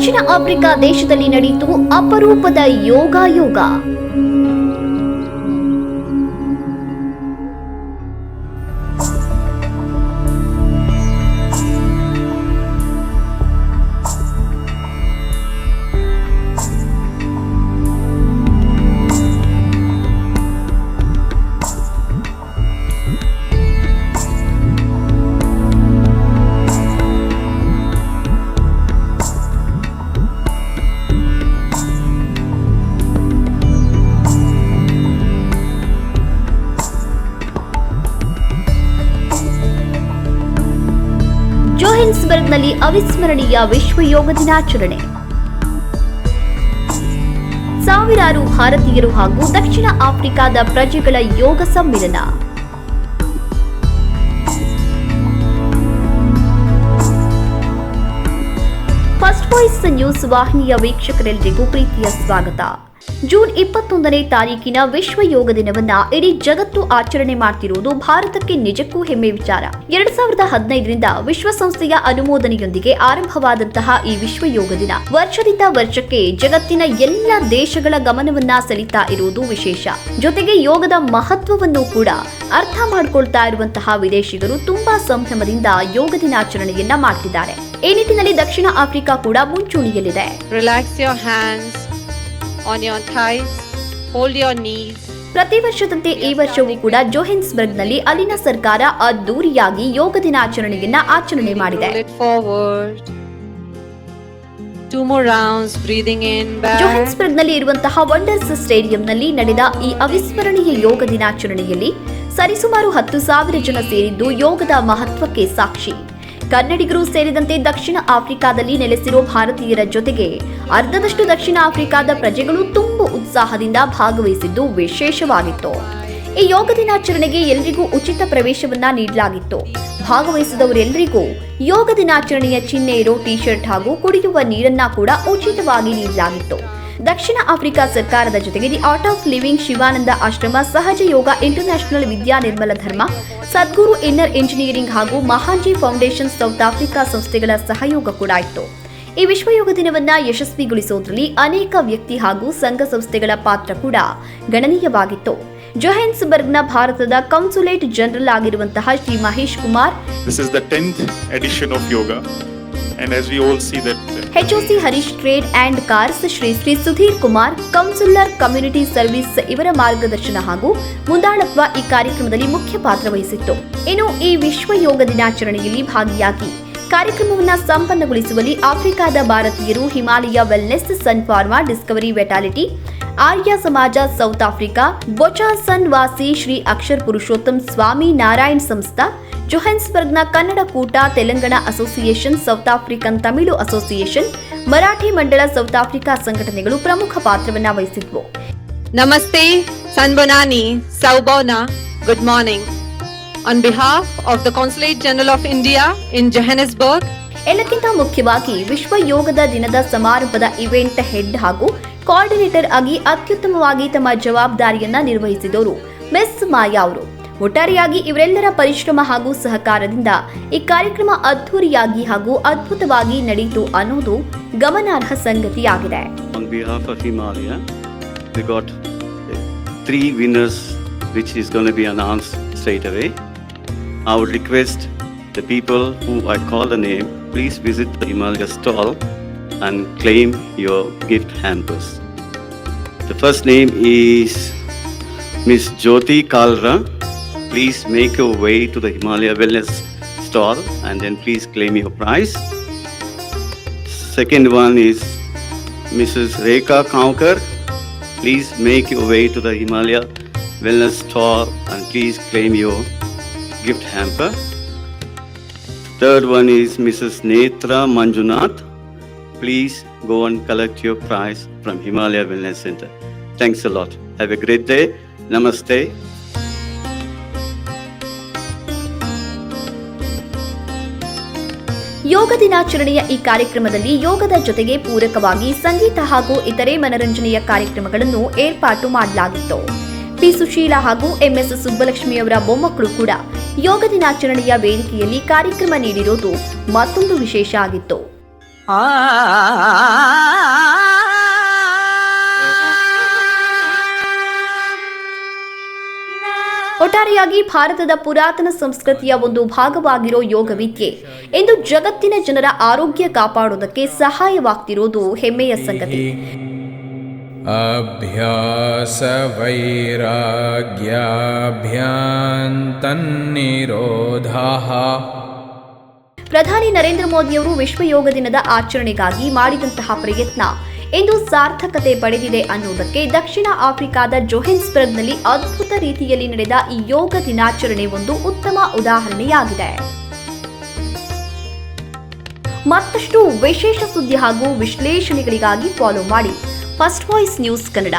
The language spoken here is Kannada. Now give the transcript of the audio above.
ದಕ್ಷಿಣ ಆಫ್ರಿಕಾ ದೇಶದಲ್ಲಿ ನಡೆಯಿತು ಅಪರೂಪದ ಯೋಗ ಯೋಗ ಅವಿಸ್ಮರಣೀಯ ವಿಶ್ವ ಯೋಗ ದಿನಾಚರಣೆ. ಸಾವಿರಾರು ಭಾರತೀಯರು ಹಾಗೂ ದಕ್ಷಿಣ ಆಫ್ರಿಕಾದ ಪ್ರಜೆಗಳ ಯೋಗ ಸಮ್ಮಿಲನ. ಫಸ್ಟ್ ವಾಯ್ಸ್ ನ್ಯೂಸ್ ವಾಹಿನಿಯ ವೀಕ್ಷಕರೆಲ್ಲರಿಗೂ ಪ್ರೀತಿಯ ಸ್ವಾಗತ. ಜೂನ್ ಇಪ್ಪತ್ತೊಂದನೇ ತಾರೀಕಿನ ವಿಶ್ವ ಯೋಗ ದಿನವನ್ನ ಇಡೀ ಜಗತ್ತು ಆಚರಣೆ ಮಾಡ್ತಿರುವುದು ಭಾರತಕ್ಕೆ ನಿಜಕ್ಕೂ ಹೆಮ್ಮೆ ವಿಚಾರ. ಎರಡ್ ಸಾವಿರದ ಹದಿನೈದರಿಂದ ವಿಶ್ವಸಂಸ್ಥೆಯ ಅನುಮೋದನೆಯೊಂದಿಗೆ ಆರಂಭವಾದಂತಹ ಈ ವಿಶ್ವ ಯೋಗ ದಿನ ವರ್ಷದಿಂದ ವರ್ಷಕ್ಕೆ ಜಗತ್ತಿನ ಎಲ್ಲ ದೇಶಗಳ ಗಮನವನ್ನ ಸೆಳೀತಾ ಇರುವುದು ವಿಶೇಷ. ಜೊತೆಗೆ ಯೋಗದ ಮಹತ್ವವನ್ನು ಕೂಡ ಅರ್ಥ ಮಾಡಿಕೊಳ್ತಾ ಇರುವಂತಹ ವಿದೇಶಿಗರು ತುಂಬಾ ಸಂಭ್ರಮದಿಂದ ಯೋಗ ದಿನಾಚರಣೆಯನ್ನ ಮಾಡ್ತಿದ್ದಾರೆ. ಈ ನಿಟ್ಟಿನಲ್ಲಿ ದಕ್ಷಿಣ ಆಫ್ರಿಕಾ ಕೂಡ ಮುಂಚೂಣಿಯಲ್ಲಿದೆ. Relax your hands. On your thighs, hold your knees. ಪ್ರತಿ ವರ್ಷದಂತೆ ಈ ವರ್ಷವೂ ಕೂಡ ಜೋಹೆನ್ಸ್ಬರ್ಗ್ನಲ್ಲಿ ಅಲ್ಲಿನ ಸರ್ಕಾರ ಅದ್ದೂರಿಯಾಗಿ ಯೋಗ ದಿನಾಚರಣೆಯನ್ನ ಆಚರಣೆ ಮಾಡಿದೆ. ಜೋಹೆನ್ಸ್ಬರ್ಗ್ನಲ್ಲಿ ಇರುವಂತಹ ವಂಡರ್ಸ್ ಸ್ಟೇಡಿಯಂನಲ್ಲಿ ನಡೆದ ಈ ಅವಿಸ್ಮರಣೀಯ ಯೋಗ ದಿನಾಚರಣೆಯಲ್ಲಿ ಸರಿಸುಮಾರು ಹತ್ತು ಸಾವಿರ ಜನ ಸೇರಿದ್ದು ಯೋಗದ ಮಹತ್ವಕ್ಕೆ ಸಾಕ್ಷಿ. ಕನ್ನಡಿಗರು ಸೇರಿದಂತೆ ದಕ್ಷಿಣ ಆಫ್ರಿಕಾದಲ್ಲಿ ನೆಲೆಸಿರೋ ಭಾರತೀಯರ ಜೊತೆಗೆ ಅರ್ಧದಷ್ಟು ದಕ್ಷಿಣ ಆಫ್ರಿಕಾದ ಪ್ರಜೆಗಳು ತುಂಬು ಉತ್ಸಾಹದಿಂದ ಭಾಗವಹಿಸಿದ್ದು ವಿಶೇಷವಾಗಿತ್ತು. ಈ ಯೋಗ ದಿನಾಚರಣೆಗೆ ಎಲ್ಲರಿಗೂ ಉಚಿತ ಪ್ರವೇಶವನ್ನ ನೀಡಲಾಗಿತ್ತು. ಭಾಗವಹಿಸಿದವರೆಲ್ಲರಿಗೂ ಯೋಗ ದಿನಾಚರಣೆಯ ಚಿಹ್ನೆ ಇರೋ ಟಿ ಶರ್ಟ್ ಹಾಗೂ ಕುಡಿಯುವ ನೀರನ್ನ ಕೂಡ ಉಚಿತವಾಗಿ ನೀಡಲಾಗಿತ್ತು. ದಕ್ಷಿಣ ಆಫ್ರಿಕಾ ಸರ್ಕಾರದ ಜೊತೆಗೆ the Art of Living Sivananda Ashram Sahaja Yoga international ವಿದ್ಯಾ ನಿರ್ಮಲ ಧರ್ಮ ಸದ್ಗುರು ಇನ್ನರ್ ಇಂಜಿನಿಯರಿಂಗ್ ಹಾಗೂ ಮಹಾಂಜಿ ಫೌಂಡೇಶನ್ ಸೌತ್ ಆಫ್ರಿಕಾ ಸಂಸ್ಥೆಗಳ ಸಹಯೋಗ ಕೂಡ ಇತ್ತು ಈ ವಿಶ್ವಯೋಗ ದಿನವನ್ನ ಯಶಸ್ವಿಗೊಳಿಸುವುದರಲ್ಲಿ ಅನೇಕ ವ್ಯಕ್ತಿ ಹಾಗೂ ಸಂಘ ಸಂಸ್ಥೆಗಳ ಪಾತ್ರ ಕೂಡ ಗಣನೀಯವಾಗಿತ್ತು. ಜೊಹೆನ್ಸ್ಬರ್ಗ್ನ ಭಾರತದ ಕೌನ್ಸುಲೇಟ್ ಜನರಲ್ ಆಗಿರುವಂತಹ Shri Mahesh Kumar This is the 10th edition of yoga, and as we all see that Harish Harish trade and cars Shri Shri Sudhir Kumar Community community service ಇವರ ಮಾರ್ಗದರ್ಶನ ಹಾಗೂ ಮುಂದಾಳತ್ವ ಈ ಕಾರ್ಯಕ್ರಮದಲ್ಲಿ ಮುಖ್ಯ ಪಾತ್ರ ವಹಿಸಿತ್ತು. ಇನ್ನು ಈ ವಿಶ್ವ ಯೋಗ ದಿನಾಚರಣೆಯಲ್ಲಿ ಭಾಗಿಯಾಗಿ ಕಾರ್ಯಕ್ರಮವನ್ನು ಸಂಪನ್ನಗೊಳಿಸುವಲ್ಲಿ ಆಫ್ರಿಕಾದ ಭಾರತೀಯರು Himalaya Wellness Sun Pharma Discovery Vitality Arya Samaj South Africa ಬೊಚಾಸನ್ ವಾಸಿ ಶ್ರೀ ಅಕ್ಷರ್ ಪುರುಷೋತ್ತಮ್ ಸ್ವಾಮಿ ನಾರಾಯಣ್ ಸಂಸ್ಥಾ ಜೊಹೆನ್ಸ್ಬರ್ಗ್ನ Kannada Koota Telangana association South African Tamil association Marathi Mandal South Africa ಸಂಘಟನೆಗಳು ಪ್ರಮುಖ ಪಾತ್ರವನ್ನ ವಹಿಸಿದ್ವು. ನಮಸ್ತೆ ಸನ್ಬೊನಾನಿ ಸೌಬೋನಾ good morning. On behalf of the Consulate general of India in Johannesburg, ಎಲ್ಲಕ್ಕಿಂತ ಮುಖ್ಯವಾಗಿ ವಿಶ್ವ ಯೋಗದ ದಿನದ ಸಮಾರಂಭದ ಇವೆಂಟ್ ಹೆಡ್ ಹಾಗೂ ಕೋಆರ್ಡಿನೇಟರ್ ಆಗಿ ಅತ್ಯುತ್ತಮವಾಗಿ ತಮ್ಮ ಜವಾಬ್ದಾರಿಯನ್ನ ನಿರ್ವಹಿಸಿದವರು ಮಿಸ್ ಮಾಯಾ ಅವರು ಒಟ್ಟಾರೆಯಾಗಿ ಇವರೆಲ್ಲರ ಪರಿಶ್ರಮ ಹಾಗೂ ಸಹಕಾರದಿಂದ ಈ ಕಾರ್ಯಕ್ರಮ ಅದ್ಧೂರಿಯಾಗಿ ಹಾಗೂ ಅದ್ಭುತವಾಗಿ ನಡೆಯಿತು ಅನ್ನೋದು ಗಮನಾರ್ಹ ಸಂಗತಿಯಾಗಿದೆ uh, which is going to be announced straight away. I would request the people who I call the name, please visit the Himalaya stall and claim your gift hampers. The first name is Miss Jyoti Kalra. Please make your way to the Himalaya Wellness stall and then please claim your prize. Second one is Mrs. Rekha Kaukar. Please make your way to the Himalaya Wellness Store and please claim your gift hamper. Third one is Mrs. Netra Manjunath. Please go and collect your prize from Himalaya Wellness Center. Thanks a lot. Have a great day. Namaste. ಯೋಗ ದಿನಾಚರಣೆಯ ಈ ಕಾರ್ಯಕ್ರಮದಲ್ಲಿ ಯೋಗದ ಜೊತೆಗೆ ಪೂರಕವಾಗಿ ಸಂಗೀತ ಹಾಗೂ ಇತರೆ ಮನರಂಜನೆಯ ಕಾರ್ಯಕ್ರಮಗಳನ್ನು ಏರ್ಪಾಟು ಮಾಡಲಾಗಿತ್ತು ಪಿ ಸುಶೀಲಾ ಹಾಗೂ ಎಂಎಸ್ ಸುಬ್ಬಲಕ್ಷ್ಮಿಯವರ ಬೊಮ್ಮಕ್ಕಳು ಕೂಡ ಯೋಗ ದಿನಾಚರಣೆಯ ವೇದಿಕೆಯಲ್ಲಿ ಕಾರ್ಯಕ್ರಮ ನೀಡಿರೋದು ಮತ್ತೊಂದು ವಿಶೇಷ ಆಗಿತ್ತು ಒಟ್ಟಾರೆಯಾಗಿ ಭಾರತದ ಪುರಾತನ ಸಂಸ್ಕೃತಿಯ ಒಂದು ಭಾಗವಾಗಿರೋ ಯೋಗ ವಿದ್ಯೆ ಇಂದು ಜಗತ್ತಿನ ಜನರ ಆರೋಗ್ಯ ಕಾಪಾಡುವುದಕ್ಕೆ ಸಹಾಯವಾಗ್ತಿರೋದು ಹೆಮ್ಮೆಯ ಸಂಗತಿ ಅಭ್ಯಾಸ ವೈರಾಗ್ಯಾಭ್ಯಾಂತ ನಿರೋಧ ಪ್ರಧಾನಿ ನರೇಂದ್ರ ಮೋದಿಯವರು ವಿಶ್ವ ಯೋಗ ದಿನದ ಆಚರಣೆಗಾಗಿ ಮಾಡಿದಂತಹ ಪ್ರಯತ್ನ ಇಂದು ಸಾರ್ಥಕತೆ ಪಡೆದಿದೆ ಅನ್ನುವುದಕ್ಕೆ ದಕ್ಷಿಣ ಆಫ್ರಿಕಾದ ಜೊಹೆನ್ಸ್ಬರ್ಗ್ನಲ್ಲಿ ಅದ್ಭುತ ರೀತಿಯಲ್ಲಿ ನಡೆದ ಈ ಯೋಗ ದಿನಾಚರಣೆ ಒಂದು ಉತ್ತಮ ಉದಾಹರಣೆಯಾಗಿದೆ. ಮತ್ತಷ್ಟು ವಿಶೇಷ ಸುದ್ದಿ ಹಾಗೂ ವಿಶ್ಲೇಷಣೆಗಳಿಗಾಗಿ ಫಾಲೋ ಮಾಡಿ. First Voice News Kannada